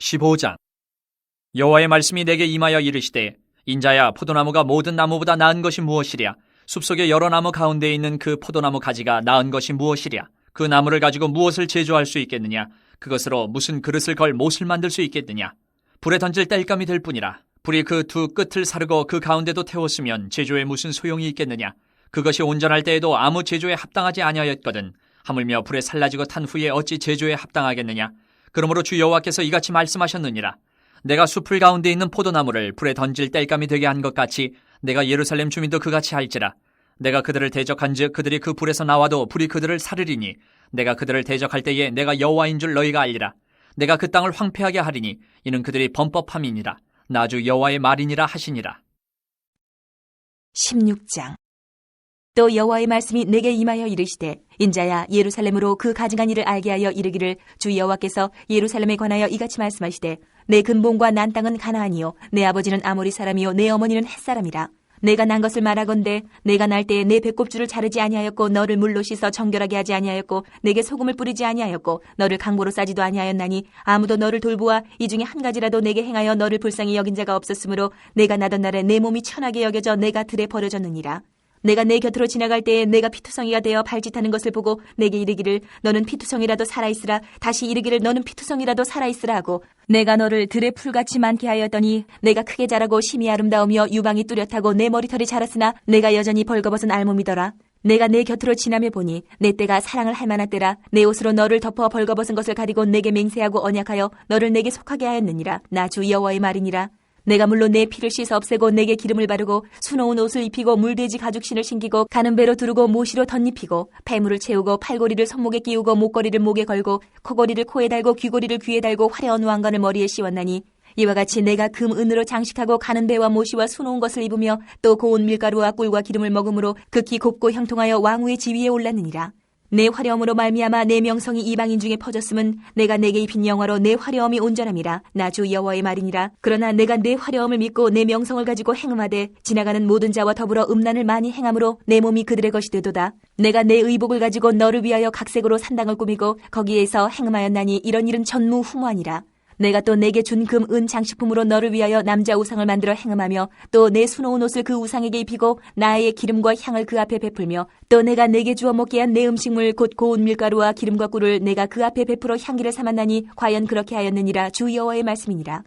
15장. 여호와의 말씀이 내게 임하여 이르시되 인자야 포도나무가 모든 나무보다 나은 것이 무엇이랴? 숲속의 여러 나무 가운데 있는 그 포도나무 가지가 나은 것이 무엇이랴? 그 나무를 가지고 무엇을 제조할 수 있겠느냐? 그것으로 무슨 그릇을 걸 못을 만들 수 있겠느냐? 불에 던질 땔감이 될 뿐이라. 불이 그 두 끝을 사르고 그 가운데도 태웠으면 제조에 무슨 소용이 있겠느냐? 그것이 온전할 때에도 아무 제조에 합당하지 아니하였거든. 하물며 불에 살라지고 탄 후에 어찌 제조에 합당하겠느냐 그러므로 주 여호와께서 이같이 말씀하셨느니라. 내가 숲을 가운데 있는 포도나무를 불에 던질 땔감이 되게 한 것 같이 내가 예루살렘 주민도 그같이 할지라. 내가 그들을 대적한즉 그들이 그 불에서 나와도 불이 그들을 사르리니 내가 그들을 대적할 때에 내가 여호와인 줄 너희가 알리라. 내가 그 땅을 황폐하게 하리니 이는 그들이 범법함이니라. 나주 여호와의 말이니라 하시니라. 16장 또 여호와의 말씀이 내게 임하여 이르시되 인자야 예루살렘으로 그 가증한 일을 알게 하여 이르기를 주 여호와께서 예루살렘에 관하여 이같이 말씀하시되 내 근본과 난 땅은 가나안이요 내 아버지는 아모리 사람이요 내 어머니는 햇사람이라. 내가 난 것을 말하건대 내가 날 때에 내 배꼽줄을 자르지 아니하였고 너를 물로 씻어 정결하게 하지 아니하였고 내게 소금을 뿌리지 아니하였고 너를 강보로 싸지도 아니하였나니 아무도 너를 돌보아 이 중에 한 가지라도 내게 행하여 너를 불쌍히 여긴 자가 없었으므로 내가 나던 날에 내 몸이 천하게 여겨져 내가 들에 버려졌느니라 내가 내 곁으로 지나갈 때에 내가 피투성이가 되어 발짓하는 것을 보고 내게 이르기를 너는 피투성이라도 살아있으라. 다시 이르기를 너는 피투성이라도 살아있으라 하고 내가 너를 들의 풀같이 많게 하였더니 내가 크게 자라고 심히 아름다우며 유방이 뚜렷하고 내 머리털이 자랐으나 내가 여전히 벌거벗은 알몸이더라. 내가 내 곁으로 지나며 보니 내 때가 사랑을 할 만한 때라. 내 옷으로 너를 덮어 벌거벗은 것을 가리고 내게 맹세하고 언약하여 너를 내게 속하게 하였느니라. 나 주 여호와의 말이니라 내가 물론 내 피를 씻어 없애고 내게 기름을 바르고 수놓은 옷을 입히고 물돼지 가죽신을 신기고 가는 배로 두르고 모시로 덧입히고 폐물을 채우고 팔고리를 손목에 끼우고 목걸이를 목에 걸고 코고리를 코에 달고 귀고리를 귀에 달고 화려한 왕관을 머리에 씌웠나니 이와 같이 내가 금 은으로 장식하고 가는 배와 모시와 수놓은 것을 입으며 또 고운 밀가루와 꿀과 기름을 먹음으로 극히 곱고 형통하여 왕후의 지위에 올랐느니라. 내 화려함으로 말미암아 내 명성이 이방인 중에 퍼졌음은 내가 내게 입힌 영화로 내 화려함이 온전함이라. 나주 여호와의 말이니라. 그러나 내가 내 화려함을 믿고 내 명성을 가지고 행음하되 지나가는 모든 자와 더불어 음란을 많이 행함으로 내 몸이 그들의 것이 되도다. 내가 내 의복을 가지고 너를 위하여 각색으로 산당을 꾸미고 거기에서 행음하였나니 이런 일은 전무후무하니라 내가 또 내게 준 금 은 장식품으로 너를 위하여 남자 우상을 만들어 행음하며 또 내 수놓은 옷을 그 우상에게 입히고 나의 기름과 향을 그 앞에 베풀며 또 내가 내게 주어 먹게 한 내 음식물 곧 고운 밀가루와 기름과 꿀을 내가 그 앞에 베풀어 향기를 삼았나니 과연 그렇게 하였느니라 주 여호와의 말씀이니라.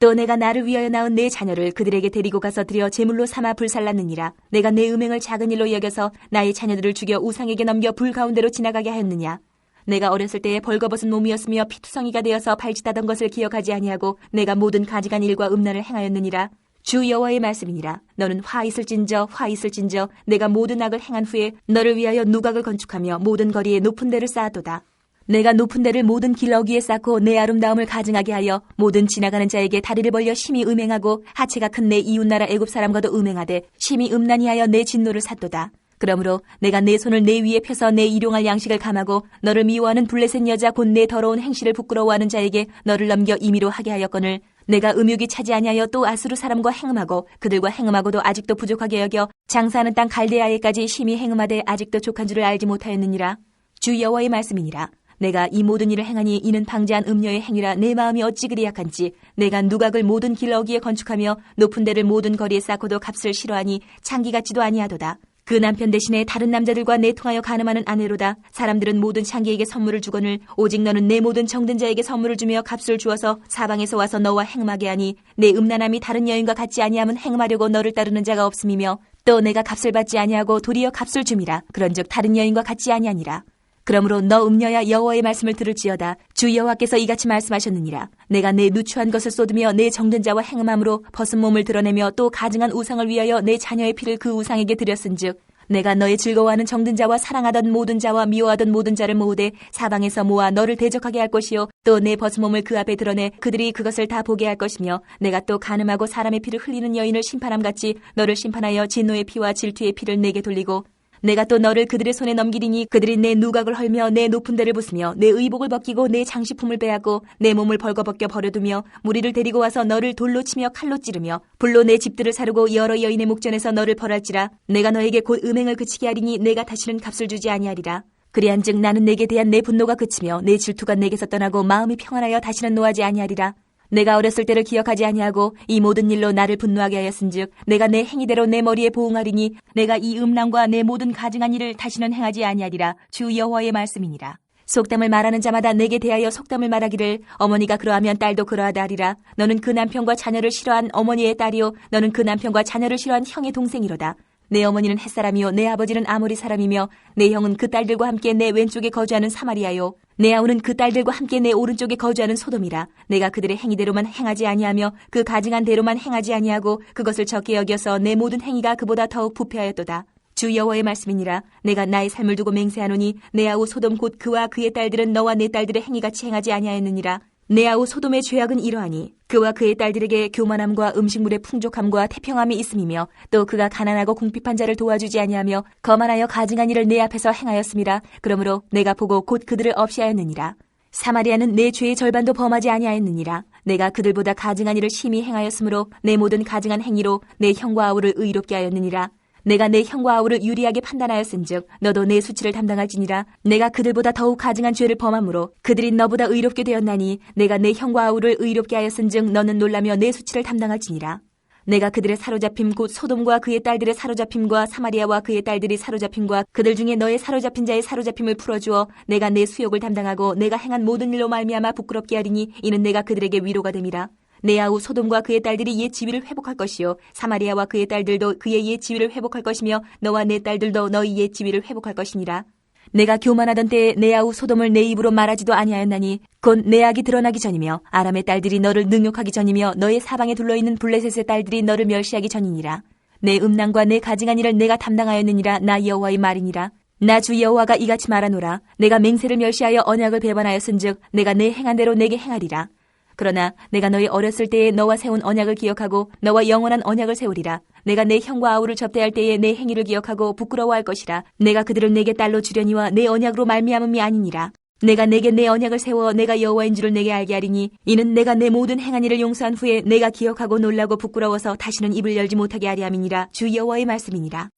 또 내가 나를 위하여 낳은 내 자녀를 그들에게 데리고 가서 드려 제물로 삼아 불살랐느니라. 내가 내 음행을 작은 일로 여겨서 나의 자녀들을 죽여 우상에게 넘겨 불 가운데로 지나가게 하였느냐 내가 어렸을 때에 벌거벗은 몸이었으며 피투성이가 되어서 발짓하던 것을 기억하지 아니하고 내가 모든 가지간 일과 음란을 행하였느니라. 주 여호와의 말씀이니라. 너는 화 있을진저 화 있을진저 내가 모든 악을 행한 후에 너를 위하여 누각을 건축하며 모든 거리에 높은 데를 쌓아도다. 내가 높은 데를 모든 길 어귀에 쌓고 내 아름다움을 가증하게 하여 모든 지나가는 자에게 다리를 벌려 심히 음행하고 하체가 큰 내 이웃나라 애굽 사람과도 음행하되 심히 음란히하여 내 진노를 샀도다. 그러므로 내가 내 손을 내 위에 펴서 내 일용할 양식을 감하고 너를 미워하는 블레셋 여자 곧 내 더러운 행실을 부끄러워하는 자에게 너를 넘겨 임의로 하게 하였거늘 내가 음욕이 차지 아니하여 또 아수르 사람과 행음하고 그들과 행음하고도 아직도 부족하게 여겨 장사하는 땅 갈대아에까지 심히 행음하되 아직도 족한 줄을 알지 못하였느니라. 주 여호와의 말씀이니라. 내가 이 모든 일을 행하니 이는 방제한 음녀의 행위라 내 마음이 어찌 그리 약한지 내가 누각을 모든 길 어귀에 건축하며 높은 데를 모든 거리에 쌓고도 값을 싫어하니 창기 같지도 아니하도다 그 남편 대신에 다른 남자들과 내통하여 가늠하는 아내로다. 사람들은 모든 창기에게 선물을 주거늘 오직 너는 내 모든 정든 자에게 선물을 주며 값을 주어서 사방에서 와서 너와 행음하게 하니 내 음란함이 다른 여인과 같지 아니함은 행음하려고 너를 따르는 자가 없음이며 또 내가 값을 받지 아니하고 도리어 값을 줌이라. 그런즉 다른 여인과 같지 아니하니라. 그러므로 너 음녀야 여호와의 말씀을 들을지어다. 주 여호와께서 이같이 말씀하셨느니라. 내가 내 누추한 것을 쏟으며 내 정든 자와 행음함으로 벗은 몸을 드러내며 또 가증한 우상을 위하여 내 자녀의 피를 그 우상에게 드렸은즉 내가 너의 즐거워하는 정든 자와 사랑하던 모든 자와 미워하던 모든 자를 모으되 사방에서 모아 너를 대적하게 할 것이요 또 내 벗은 몸을 그 앞에 드러내 그들이 그것을 다 보게 할 것이며 내가 또 가늠하고 사람의 피를 흘리는 여인을 심판함 같이 너를 심판하여 진노의 피와 질투의 피를 내게 돌리고 내가 또 너를 그들의 손에 넘기리니 그들이 내 누각을 헐며 내 높은 데를 부수며 내 의복을 벗기고 내 장식품을 빼앗고 내 몸을 벌거벗겨 버려두며 무리를 데리고 와서 너를 돌로 치며 칼로 찌르며 불로 내 집들을 사르고 여러 여인의 목전에서 너를 벌할지라. 내가 너에게 곧 음행을 그치게 하리니 내가 다시는 값을 주지 아니하리라. 그리한즉 나는 내게 대한 내 분노가 그치며 내 질투가 내게서 떠나고 마음이 평안하여 다시는 노하지 아니하리라 내가 어렸을 때를 기억하지 아니하고 이 모든 일로 나를 분노하게 하였은즉 내가 내 행위대로 내 머리에 보응하리니 내가 이 음란과 내 모든 가증한 일을 다시는 행하지 아니하리라. 주 여호와의 말씀이니라. 속담을 말하는 자마다 내게 대하여 속담을 말하기를 어머니가 그러하면 딸도 그러하다 하리라. 너는 그 남편과 자녀를 싫어한 어머니의 딸이요 너는 그 남편과 자녀를 싫어한 형의 동생이로다. 내 어머니는 햇사람이요 내 아버지는 아모리 사람이며 내 형은 그 딸들과 함께 내 왼쪽에 거주하는 사마리아요 내 아우는 그 딸들과 함께 내 오른쪽에 거주하는 소돔이라 내가 그들의 행위대로만 행하지 아니하며 그 가증한 대로만 행하지 아니하고 그것을 적게 여겨서 내 모든 행위가 그보다 더욱 부패하였도다. 주 여호와의 말씀이니라. 내가 나의 삶을 두고 맹세하노니 내 아우 소돔 곧 그와 그의 딸들은 너와 내 딸들의 행위같이 행하지 아니하였느니라 내 아우 소돔의 죄악은 이러하니 그와 그의 딸들에게 교만함과 음식물의 풍족함과 태평함이 있음이며 또 그가 가난하고 궁핍한 자를 도와주지 아니하며 거만하여 가증한 일을 내 앞에서 행하였음이라 그러므로 내가 보고 곧 그들을 없이하였느니라. 사마리아는 내 죄의 절반도 범하지 아니하였느니라. 내가 그들보다 가증한 일을 심히 행하였으므로 내 모든 가증한 행위로 내 형과 아우를 의롭게 하였느니라 내가 내 형과 아우를 유리하게 판단하였은즉 너도 내 수치를 담당할지니라. 내가 그들보다 더욱 가증한 죄를 범함으로 그들이 너보다 의롭게 되었나니 내가 내 형과 아우를 의롭게 하였은즉 너는 놀라며 내 수치를 담당할지니라. 내가 그들의 사로잡힘 곧 소돔과 그의 딸들의 사로잡힘과 사마리아와 그의 딸들이 사로잡힘과 그들 중에 너의 사로잡힌 자의 사로잡힘을 풀어주어 내가 내 수욕을 담당하고 내가 행한 모든 일로 말미암아 부끄럽게 하리니 이는 내가 그들에게 위로가 됨이라 내 아우 소돔과 그의 딸들이 옛 지위를 회복할 것이요. 사마리아와 그의 딸들도 그의 옛 지위를 회복할 것이며 너와 내 딸들도 너희 옛 지위를 회복할 것이니라. 내가 교만하던 때에 내 아우 소돔을 내 입으로 말하지도 아니하였나니 곧 내 악이 드러나기 전이며 아람의 딸들이 너를 능욕하기 전이며 너의 사방에 둘러있는 블레셋의 딸들이 너를 멸시하기 전이니라. 내 음란과 내 가증한 일을 내가 담당하였느니라 나 여호와의 말이니라. 나 주 여호와가 이같이 말하노라. 내가 맹세를 멸시하여 언약을 배반하였은즉 내가 내 행한 대로 내게 행하리라 그러나 내가 너희 어렸을 때에 너와 세운 언약을 기억하고 너와 영원한 언약을 세우리라. 내가 내 형과 아우를 접대할 때에 내 행위를 기억하고 부끄러워할 것이라. 내가 그들을 내게 딸로 주려니와 내 언약으로 말미암음이 아니니라. 내가 내게 내 언약을 세워 내가 여호와인 줄을 내게 알게 하리니 이는 내가 내 모든 행한 일을 용서한 후에 내가 기억하고 놀라고 부끄러워서 다시는 입을 열지 못하게 하리 함이니라. 주 여호와의 말씀이니라.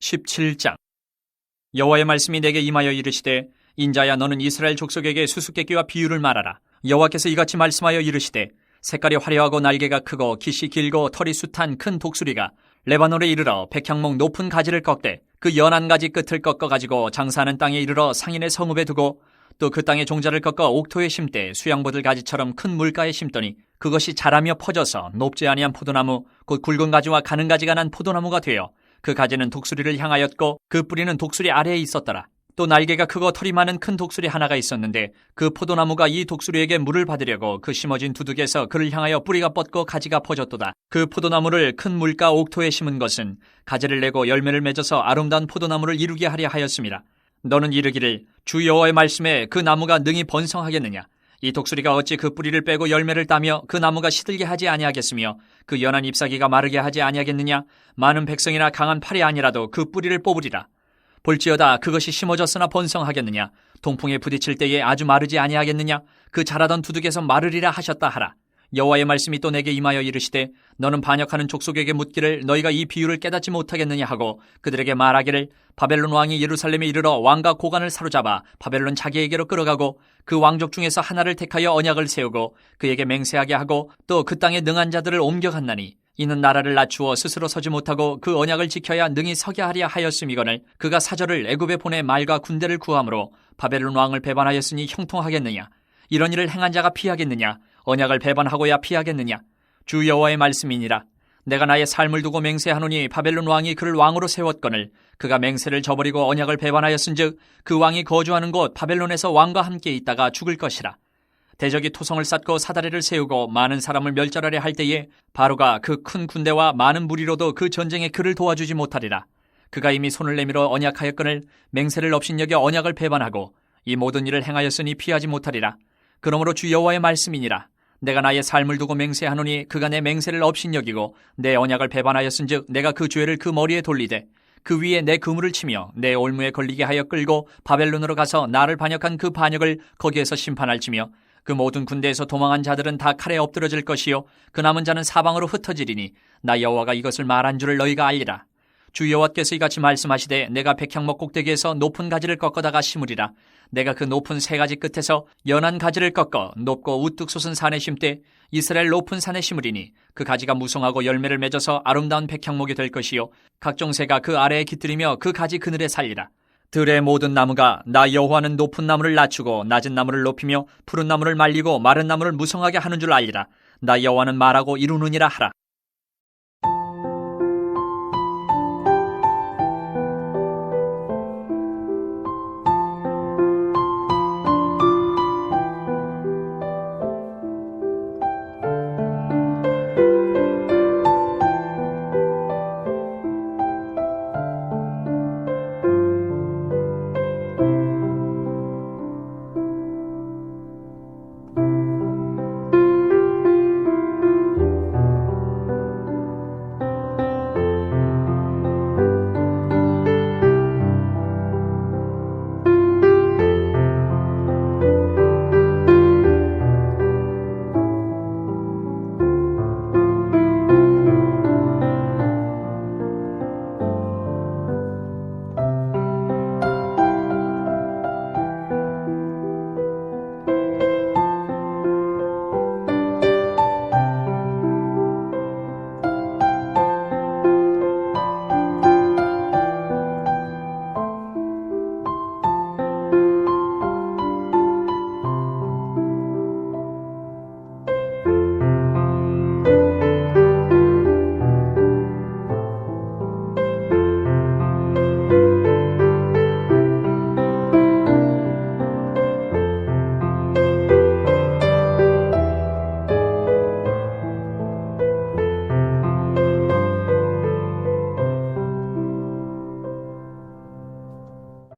17장 여호와의 말씀이 내게 임하여 이르시되 인자야 너는 이스라엘 족속에게 수수께끼와 비유를 말하라 여호와께서 이같이 말씀하여 이르시되 색깔이 화려하고 날개가 크고 깃이 길고 털이 숱한 큰 독수리가 레바논에 이르러 백향목 높은 가지를 꺾되 그 연한 가지 끝을 꺾어 가지고 장사하는 땅에 이르러 상인의 성읍에 두고 또 그 땅의 종자를 꺾어 옥토에 심되 수양보들 가지처럼 큰 물가에 심더니 그것이 자라며 퍼져서 높지 아니한 포도나무 곧 굵은 가지와 가는 가지가 난 포도나무가 되어 그 가지는 독수리를 향하였고 그 뿌리는 독수리 아래에 있었더라. 또 날개가 크고 털이 많은 큰 독수리 하나가 있었는데 그 포도나무가 이 독수리에게 물을 받으려고 그 심어진 두둑에서 그를 향하여 뿌리가 뻗고 가지가 퍼졌도다. 그 포도나무를 큰 물가 옥토에 심은 것은 가지를 내고 열매를 맺어서 아름다운 포도나무를 이루게 하려 하였습니다. 너는 이르기를 주 여호와의 말씀에 그 나무가 능히 번성하겠느냐? 이 독수리가 어찌 그 뿌리를 빼고 열매를 따며 그 나무가 시들게 하지 아니하겠으며 그 연한 잎사귀가 마르게 하지 아니하겠느냐? 많은 백성이나 강한 팔이 아니라도 그 뿌리를 뽑으리라. 볼지어다 그것이 심어졌으나 번성하겠느냐? 동풍에 부딪힐 때에 아주 마르지 아니하겠느냐? 그 자라던 두둑에서 마르리라 하셨다 하라. 여호와의 말씀이 또 내게 임하여 이르시되 너는 반역하는 족속에게 묻기를 너희가 이 비유를 깨닫지 못하겠느냐 하고 그들에게 말하기를 바벨론 왕이 예루살렘에 이르러 왕과 고관을 사로잡아 바벨론 자기에게로 끌어가고 그 왕족 중에서 하나를 택하여 언약을 세우고 그에게 맹세하게 하고 또 그 땅에 능한 자들을 옮겨갔나니 이는 나라를 낮추어 스스로 서지 못하고 그 언약을 지켜야 능히 서게 하려 하였음이거늘 그가 사절을 애굽에 보내 말과 군대를 구함으로 바벨론 왕을 배반하였으니 형통하겠느냐? 이런 일을 행한 자가 피하겠느냐? 언약을 배반하고야 피하겠느냐? 주 여호와의 말씀이니라. 내가 나의 삶을 두고 맹세하노니 바벨론 왕이 그를 왕으로 세웠거늘 그가 맹세를 저버리고 언약을 배반하였은즉 그 왕이 거주하는 곳 바벨론에서 왕과 함께 있다가 죽을 것이라 대적이 토성을 쌓고 사다리를 세우고 많은 사람을 멸절하려 할 때에 바로가 그 큰 군대와 많은 무리로도 그 전쟁에 그를 도와주지 못하리라. 그가 이미 손을 내밀어 언약하였거늘 맹세를 업신여겨 언약을 배반하고 이 모든 일을 행하였으니 피하지 못하리라. 그러므로 주 여호와의 말씀이니라. 내가 나의 삶을 두고 맹세하노니 그가 내 맹세를 업신여기고 내 언약을 배반하였은즉 내가 그 죄를 그 머리에 돌리되 그 위에 내 그물을 치며 내 올무에 걸리게 하여 끌고 바벨론으로 가서 나를 반역한 그 반역을 거기에서 심판할지며 그 모든 군대에서 도망한 자들은 다 칼에 엎드러질 것이요. 그 남은 자는 사방으로 흩어지리니 나 여호와가 이것을 말한 줄을 너희가 알리라. 주 여호와께서 이같이 말씀하시되 내가 백향목 꼭대기에서 높은 가지를 꺾어다가 심으리라. 내가 그 높은 세 가지 끝에서 연한 가지를 꺾어 높고 우뚝 솟은 산에 심되 이스라엘 높은 산에 심으리니 그 가지가 무성하고 열매를 맺어서 아름다운 백향목이 될 것이요. 각종 새가 그 아래에 깃들이며 그 가지 그늘에 살리라 들의 모든 나무가 나 여호와는 높은 나무를 낮추고 낮은 나무를 높이며 푸른 나무를 말리고 마른 나무를 무성하게 하는 줄 알리라. 나 여호와는 말하고 이루느니라 하라